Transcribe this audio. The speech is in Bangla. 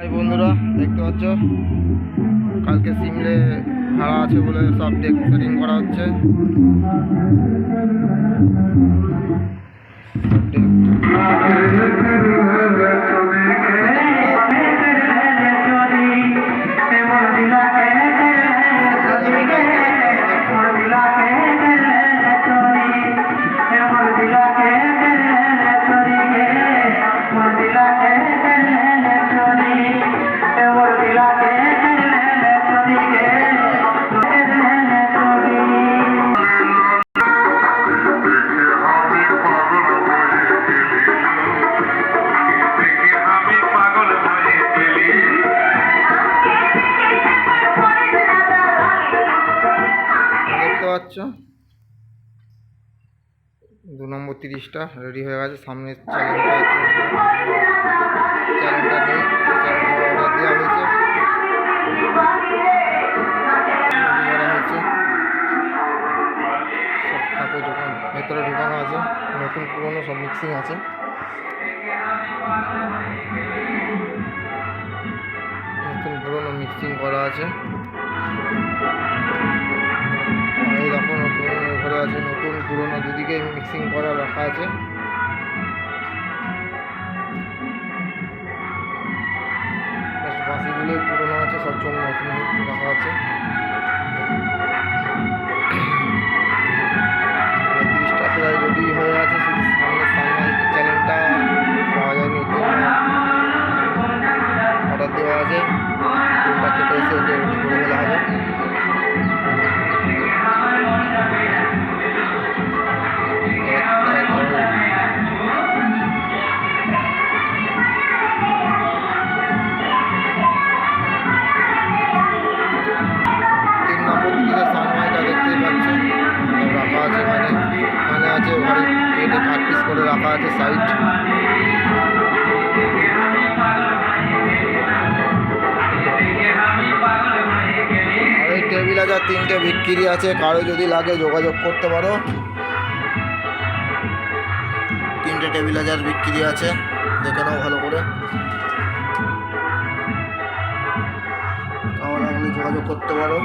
হাই বন্ধুরা দেখতে পাচ্ছ? কালকে সিমলে ভাড়া আছে বলে সব ডেক সেটিং করা হচ্ছে। পাচ্ছ? দু নম্বর তিরিশটা রেডি হয়ে গেছে। সামনে অর্ডার দেওয়া হয়েছে। সব ভেতরে ঢোকানো আছে। নতুন, পুরনো, সব মিক্সিং আছে। নতুন, পুরনো মিক্সিং করা আছে। পুরনো মিক্সিং করা রাখা আছে। বাসিগুলোই পুরনো আছে, সব চোখ নতুন রাখা আছে। তিরিশটা হয়ে আছে সামনে অর্ডার দেওয়া আছে। করে আছে এই টেবিল আছে তিনটে বিক্রি আছে। কারও যদি লাগে যোগাযোগ করতে পারো। তিনটে টেবিল হাজার বিক্রি আছে। দেখে নাও ভালো করে। লাগলে যোগাযোগ করতে পারো।